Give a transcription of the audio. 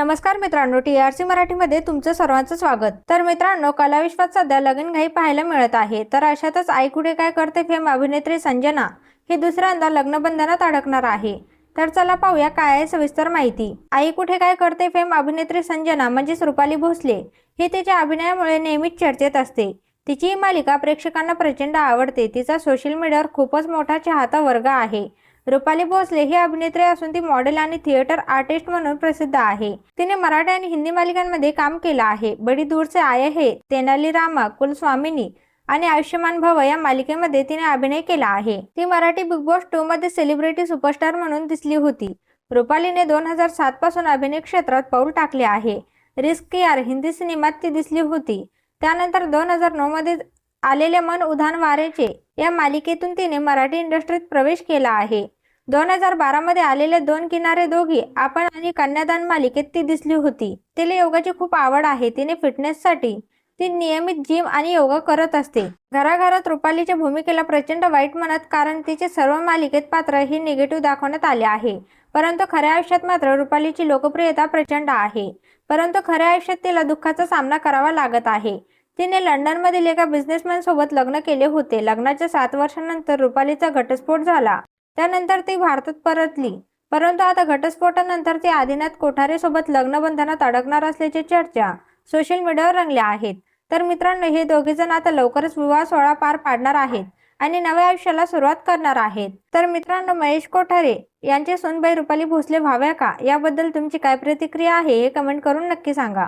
नमस्कार मित्रांनो T R C मराठीमध्ये तुमचं सर्वांचं स्वागत. तर मित्रांनो कलाविश्वात सध्या लगनघाई पाहायला मिळत आहे. तर अशातच आई कुठे काय करते फेम अभिनेत्री संजना ही दुसऱ्यांदा लग्नबंधनात अडकणार आहे. तर चला पाहूया काय आहे सविस्तर माहिती. आई कुठे काय करते फेम अभिनेत्री संजना म्हणजेच रुपाली भोसले ही तिच्या अभिनयामुळे नेहमीच चर्चेत असते. तिची ही मालिका प्रेक्षकांना प्रचंड आवडते. तिचा सोशल मीडियावर खूपच मोठा चाहता वर्ग आहे. रुपाली भोसले ही अभिनेत्री असून ती मॉडेल आणि थिएटर आर्टिस्ट म्हणून प्रसिद्ध आहे. तिने मराठी आणि हिंदी मालिकांमध्ये काम केलं आहे. बडी दूरचे आय हे तेनाली रामा कुलस्वामिनी आणि आयुष्यमान भव या मालिकेमध्ये तिने अभिनय केला आहे. ती मराठी बिग बॉस टू मध्ये सेलिब्रिटी सुपरस्टार म्हणून दिसली होती. रुपालीने दोन हजार सात पासून अभिनय क्षेत्रात पाऊल टाकले आहे. रिस्क यार हिंदी सिनेमात ती दिसली होती. त्यानंतर दोन हजार नऊ मध्ये आलेले मन उधान वारेचे या मालिकेतून तिने मराठी इंडस्ट्रीत प्रवेश केला आहे. दोन हजार बारा मध्ये आलेले दोन किनारे दोघी आपण आणि कन्यादान मालिकेत ती दिसली होती. तिला योगाची खूप आवड आहे. तिने फिटनेससाठी ती नियमित जिम आणि योगा करत असते. घराघरात रुपालीच्या भूमिकेला प्रचंड वाईट म्हणत कारण तिचे सर्व मालिकेत पात्र ही निगेटिव्ह दाखवण्यात आले आहे. परंतु खऱ्या आयुष्यात मात्र रुपालीची लोकप्रियता प्रचंड आहे. परंतु खऱ्या आयुष्यात तिला दुःखाचा सामना करावा लागत आहे. तिने लंडनमधील एका बिझनेसमॅन सोबत लग्न केले होते. लग्नाच्या सात वर्षांनंतर रुपालीचा घटस्फोट झाला. त्यानंतर ती भारतात परतली. परंतु आता घटस्फोटानंतर ती आदिनाथ कोठारे सोबत लग्नबंधनात अडकणार असल्याची चर्चा सोशल मीडियावर रंगल्या आहेत. तर मित्रांनो हे दोघे जण आता लवकरच विवाह सोहळा पार पाडणार आहेत आणि नव्या आयुष्याला सुरुवात करणार आहेत. तर मित्रांनो महेश कोठारे यांचे सोनबाई रुपाली भोसले व्हाव्या का? याबद्दल तुमची काय प्रतिक्रिया आहे हे कमेंट करून नक्की सांगा.